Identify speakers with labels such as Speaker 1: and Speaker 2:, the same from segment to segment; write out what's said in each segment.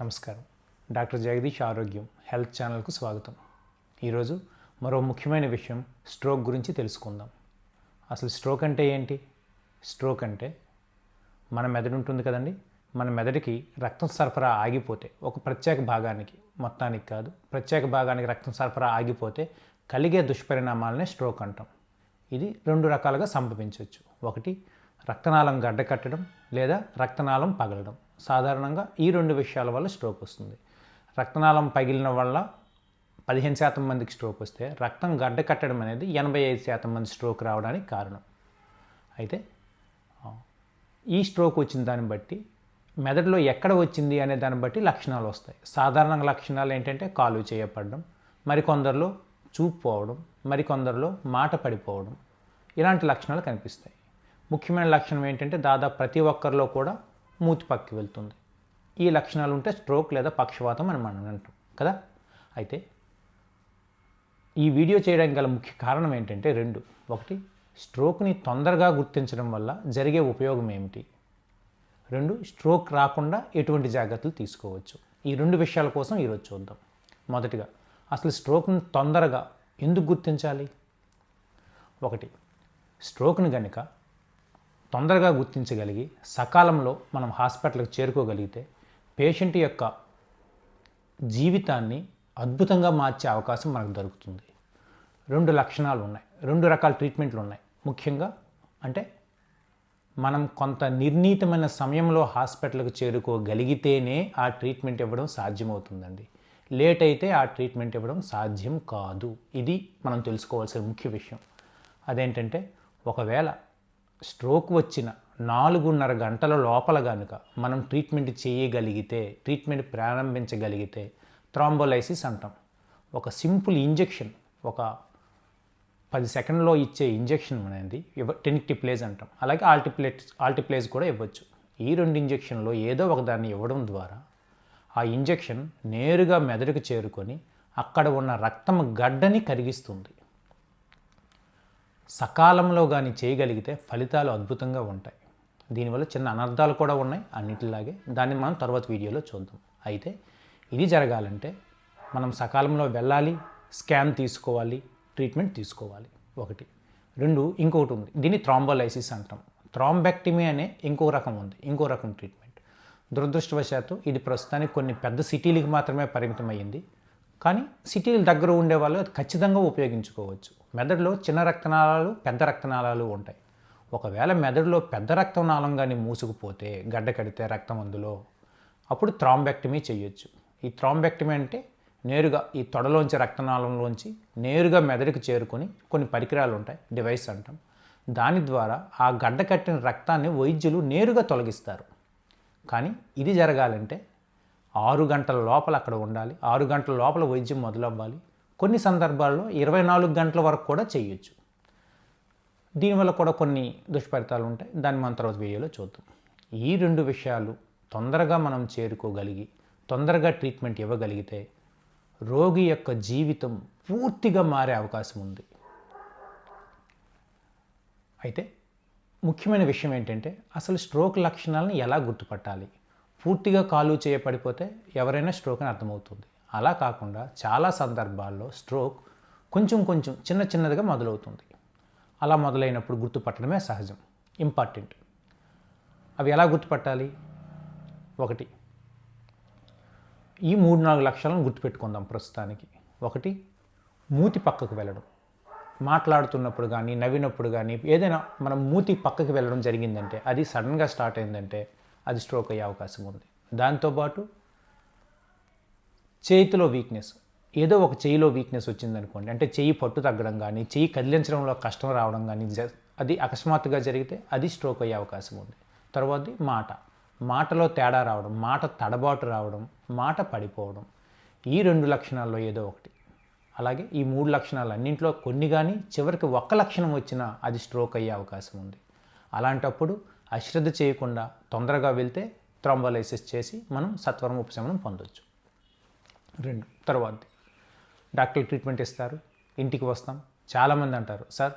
Speaker 1: నమస్కారం. డాక్టర్ జగదీష్ ఆరోగ్యం హెల్త్ ఛానల్కు స్వాగతం. ఈరోజు మరో ముఖ్యమైన విషయం స్ట్రోక్ గురించి తెలుసుకుందాం. అసలు స్ట్రోక్ అంటే ఏంటి? స్ట్రోక్ అంటే మన మెదడు ఉంటుంది కదండి. మన మెదడుకి రక్తం సరఫరా ఆగిపోతే ఒక ప్రత్యేక భాగానికి మొత్తానికి కాదు ప్రత్యేక భాగానికి రక్తం సరఫరా ఆగిపోతే కలిగే దుష్పరిణామాలనే స్ట్రోక్ అంటాం. ఇది రెండు రకాలుగా సంభవించవచ్చు. ఒకటి రక్తనాళం గడ్డ కట్టడం లేదా రక్తనాళం పగలడం. సాధారణంగా ఈ రెండు విషయాల వల్ల స్ట్రోక్ వస్తుంది. రక్తనాళం పగిలిన వల్ల పదిహేను శాతం మందికి స్ట్రోక్ వస్తే రక్తం గడ్డ కట్టడం అనేది ఎనభై ఐదు శాతం మంది స్ట్రోక్ రావడానికి కారణం. అయితే ఈ స్ట్రోక్ వచ్చిన దాన్ని బట్టి మెదడులో ఎక్కడ వచ్చింది అనే దాన్ని బట్టి లక్షణాలు వస్తాయి. సాధారణ లక్షణాలు ఏంటంటే కాలు చేయపడడం మరికొందరిలో చూపు పోవడం మరికొందరిలో మాట పడిపోవడం ఇలాంటి లక్షణాలు కనిపిస్తాయి. ముఖ్యమైన లక్షణం ఏంటంటే దాదాపు ప్రతి ఒక్కరిలో కూడా మూతి పక్కి వెళ్తుంది. ఈ లక్షణాలు ఉంటే స్ట్రోక్ లేదా పక్షవాతం అని మనం అంటాం కదా? అయితే ఈ వీడియో చేయడానికి గల ముఖ్య కారణం ఏంటంటే రెండు. ఒకటి స్ట్రోక్ని తొందరగా గుర్తించడం వల్ల జరిగే ఉపయోగం ఏమిటి? రెండు స్ట్రోక్ రాకుండా ఎటువంటి జాగ్రత్తలు తీసుకోవచ్చు? ఈ రెండు విషయాల కోసం ఈరోజు చూద్దాం. మొదటిగా అసలు స్ట్రోక్ని తొందరగా ఎందుకు గుర్తించాలి? ఒకటి స్ట్రోక్ని గనుక తొందరగా గుర్తించగలిగి సకాలంలో మనం హాస్పిటల్కి చేరుకోగలిగితే పేషెంట్ యొక్క జీవితాన్ని అద్భుతంగా మార్చే అవకాశం మనకు దొరుకుతుంది. రెండు లక్షణాలు ఉన్నాయి. రెండు రకాల ట్రీట్మెంట్లు ఉన్నాయి. ముఖ్యంగా అంటే మనం కొంత నిర్ణీతమైన సమయంలో హాస్పిటల్కి చేరుకోగలిగితేనే ఆ ట్రీట్మెంట్ ఇవ్వడం సాధ్యమవుతుందండి. లేట్ అయితే ఆ ట్రీట్మెంట్ ఇవ్వడం సాధ్యం కాదు. ఇది మనం తెలుసుకోవాల్సిన ముఖ్య విషయం. అదేంటంటే ఒకవేళ స్ట్రోక్ వచ్చిన నాలుగున్నర గంటల లోపల కనుక మనం ట్రీట్మెంట్ చేయగలిగితే ట్రీట్మెంట్ ప్రారంభించగలిగితే థ్రాంబోలైసిస్ అంటాం. ఒక సింపుల్ ఇంజెక్షన్ ఒక పది సెకండ్లో ఇచ్చే ఇంజెక్షన్ అనేది ఇవ్వ టెనిక్టిప్లేజ్ అంటాం. అలాగే ఆల్టిప్లేట్ ఆల్టిప్లేజ్ కూడా ఇవ్వచ్చు. ఈ రెండు ఇంజెక్షన్లో ఏదో ఒక దాన్ని ఇవ్వడం ద్వారా ఆ ఇంజెక్షన్ నేరుగా మెదడుకు చేరుకొని అక్కడ ఉన్న రక్తం గడ్డని కరిగిస్తుంది. సకాలంలో కానీ చేయగలిగితే ఫలితాలు అద్భుతంగా ఉంటాయి. దీనివల్ల చిన్న అనర్థాలు కూడా ఉన్నాయి. అన్నిటిలాగే దాన్ని మనం తర్వాత వీడియోలో చూద్దాం. అయితే ఇది జరగాలంటే మనం సకాలంలో వెళ్ళాలి స్కాన్ తీసుకోవాలి ట్రీట్మెంట్ తీసుకోవాలి. ఒకటి. రెండు ఇంకొకటి ఉంది. దీన్ని థ్రాంబోలైసిస్ అంటాం. థ్రాంబెక్టమీ అనే ఇంకో రకం ఉంది. ఇంకో రకం ట్రీట్మెంట్. దురదృష్టవశాత్తు ఇది ప్రస్తుతానికి కొన్ని పెద్ద సిటీలకు మాత్రమే పరిమితమైంది కానీ సిటీల దగ్గర ఉండే వాళ్ళు అది ఖచ్చితంగా ఉపయోగించుకోవచ్చు. మెదడులో చిన్న రక్తనాళాలు పెద్ద రక్తనాళాలు ఉంటాయి. ఒకవేళ మెదడులో పెద్ద రక్తనాళం కానీ మూసుకుపోతే గడ్డ కడితే రక్తం అందులో అప్పుడు థ్రాంబెక్టమీ చేయొచ్చు. ఈ థ్రాంబెక్టమీ అంటే నేరుగా ఈ తొడలోంచి రక్తనాళంలోంచి నేరుగా మెదడుకు చేరుకొని కొన్ని పరికరాలు ఉంటాయి డివైస్ అంటాం. దాని ద్వారా ఆ గడ్డ కట్టిన రక్తాన్ని వైద్యులు నేరుగా తొలగిస్తారు. కానీ ఇది జరగాలంటే ఆరు గంటల లోపల అక్కడ ఉండాలి. ఆరు గంటల లోపల వైద్యం మొదలవ్వాలి. కొన్ని సందర్భాల్లో ఇరవై నాలుగు గంటల వరకు కూడా చేయొచ్చు. దీనివల్ల కూడా కొన్ని దుష్ఫలితాలు ఉంటాయి. దాన్ని మనం తర్వాత వీడియోలో చూద్దాం. ఈ రెండు విషయాలు తొందరగా మనం చేరుకోగలిగి తొందరగా ట్రీట్మెంట్ ఇవ్వగలిగితే రోగి యొక్క జీవితం పూర్తిగా మారే అవకాశం ఉంది. అయితే ముఖ్యమైన విషయం ఏంటంటే అసలు స్ట్రోక్ లక్షణాలను ఎలా గుర్తుపట్టాలి? పూర్తిగా కాలు చేయబడిపోతే ఎవరైనా స్ట్రోక్ అని అర్థమవుతుంది. అలా కాకుండా చాలా సందర్భాల్లో స్ట్రోక్ కొంచెం కొంచెం చిన్న చిన్నదిగా మొదలవుతుంది. అలా మొదలైనప్పుడు గుర్తుపట్టడమే సహజం. ఇంపార్టెంట్. అవి ఎలా గుర్తుపట్టాలి? ఒకటి ఈ మూడు నాలుగు లక్షలను గుర్తుపెట్టుకుందాం ప్రస్తుతానికి. ఒకటి మూతి పక్కకు వెళ్ళడం. మాట్లాడుతున్నప్పుడు కానీ నవ్వినప్పుడు కానీ ఏదైనా మనం మూతి పక్కకి వెళ్ళడం జరిగిందంటే అది సడన్గా స్టార్ట్ అయిందంటే అది స్ట్రోక్ అయ్యే అవకాశం ఉంది. దాంతోపాటు చేతిలో వీక్నెస్ ఏదో ఒక చేయిలో వీక్నెస్ వచ్చిందనుకోండి అంటే చేయి పట్టు తగ్గడం కానీ చెయ్యి కదిలించడంలో కష్టం రావడం కానీ జ- అది అకస్మాత్తుగా జరిగితే అది స్ట్రోక్ అయ్యే అవకాశం ఉంది. తర్వాతది మాట. మాటలో తేడా రావడం మాట తడబాటు రావడం మాట పడిపోవడం ఈ రెండు లక్షణాల్లో ఏదో ఒకటి. అలాగే ఈ మూడు లక్షణాలు అన్నింటిలో కొన్ని కానీ చివరికి ఒక్క లక్షణం వచ్చినా అది స్ట్రోక్ అయ్యే అవకాశం ఉంది. అలాంటప్పుడు అశ్రద్ధ చేయకుండా తొందరగా వెళ్తే థ్రంబలైసిస్ చేసి మనం సత్వరం ఉపశమనం పొందొచ్చు. రెండు తర్వాత డాక్టర్ ట్రీట్మెంట్ ఇస్తారు ఇంటికి వస్తాం. చాలామంది అంటారు సార్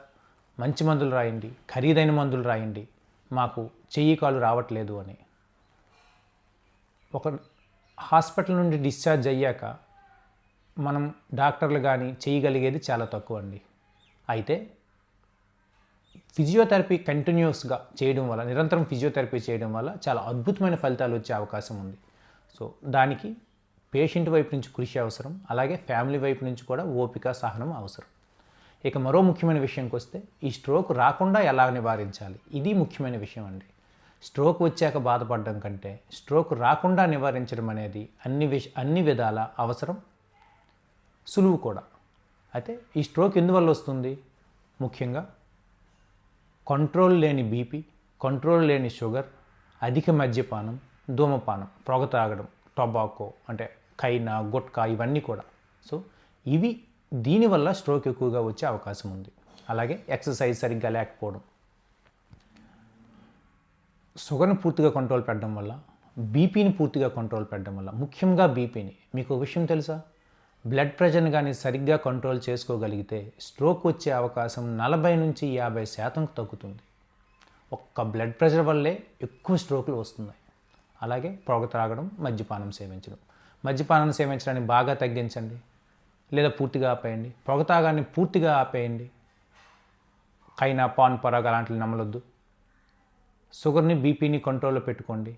Speaker 1: మంచి మందులు రాయండి ఖరీదైన మందులు రాయండి మాకు చెయ్యి కాలు రావట్లేదు అని. ఒక హాస్పిటల్ నుండి డిశ్చార్జ్ అయ్యాక మనం డాక్టర్లు కానీ చేయగలిగేది చాలా తక్కువ అండి అయితే ఫిజియోథెరపీ కంటిన్యూస్గా చేయడం వల్ల నిరంతరం ఫిజియోథెరపీ చేయడం వల్ల చాలా అద్భుతమైన ఫలితాలు వచ్చే అవకాశం ఉంది. సో దానికి పేషెంట్ వైపు నుంచి కృషి అవసరం అలాగే ఫ్యామిలీ వైపు నుంచి కూడా ఓపిక సహనం అవసరం. ఇక మరో ముఖ్యమైన విషయంకి వస్తే ఈ స్ట్రోక్ రాకుండా ఎలా నివారించాలి? ఇది ముఖ్యమైన విషయం అండి. స్ట్రోక్ వచ్చాక బాధపడడం కంటే స్ట్రోక్ రాకుండా నివారించడం అనేది అన్ని విష అన్ని విధాల అవసరం సులువు కూడా. అయితే ఈ స్ట్రోక్ ఎందువల్ల వస్తుంది? ముఖ్యంగా కంట్రోల్ లేని బీపీ కంట్రోల్ లేని షుగర్ అధిక మద్యపానం ధూమపానం పొగ తాగడం టొబాకో అంటే కైనా గుట్కా ఇవన్నీ కూడా. సో ఇవి దీనివల్ల స్ట్రోక్ ఎక్కువగా వచ్చే అవకాశం ఉంది. అలాగే ఎక్సర్సైజ్ సరిగ్గా లేకపోవడం. షుగర్ని పూర్తిగా కంట్రోల్ పెట్టడం వల్ల బీపీని పూర్తిగా కంట్రోల్ పెట్టడం వల్ల ముఖ్యంగా బీపీని మీకు ఒక విషయం తెలుసా? బ్లడ్ ప్రెషర్ని కానీ సరిగ్గా కంట్రోల్ చేసుకోగలిగితే స్ట్రోక్ వచ్చే అవకాశం నలభై నుంచి యాభై శాతం తగ్గుతుంది. ఒక్క బ్లడ్ ప్రెషర్ వల్లే ఎక్కువ స్ట్రోకులు వస్తున్నాయి. అలాగే పొగ త్రాగడం మద్యపానం సేవించడం. మద్యపానం సేవించడాన్ని బాగా తగ్గించండి. లేదా పూర్తిగా ఆపేయండి. పొగ తాగాన్ని పూర్తిగా ఆపేయండి. కైనా పాన్ పరాగ్ అలాంటివి నమ్మలొద్దు. షుగర్ని బీపీని కంట్రోల్లో పెట్టుకోండి.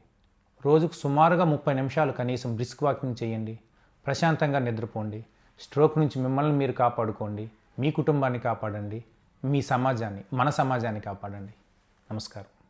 Speaker 1: రోజుకు సుమారుగా ముప్పై నిమిషాలు కనీసం బ్రిస్క్ వాకింగ్ చేయండి. ప్రశాంతంగా నిద్రపోండి. స్ట్రోక్ నుంచి మిమ్మల్ని మీరు కాపాడుకోండి. మీ కుటుంబాన్ని కాపాడండి. మీ సమాజాన్ని మన సమాజాన్ని కాపాడండి. నమస్కారం.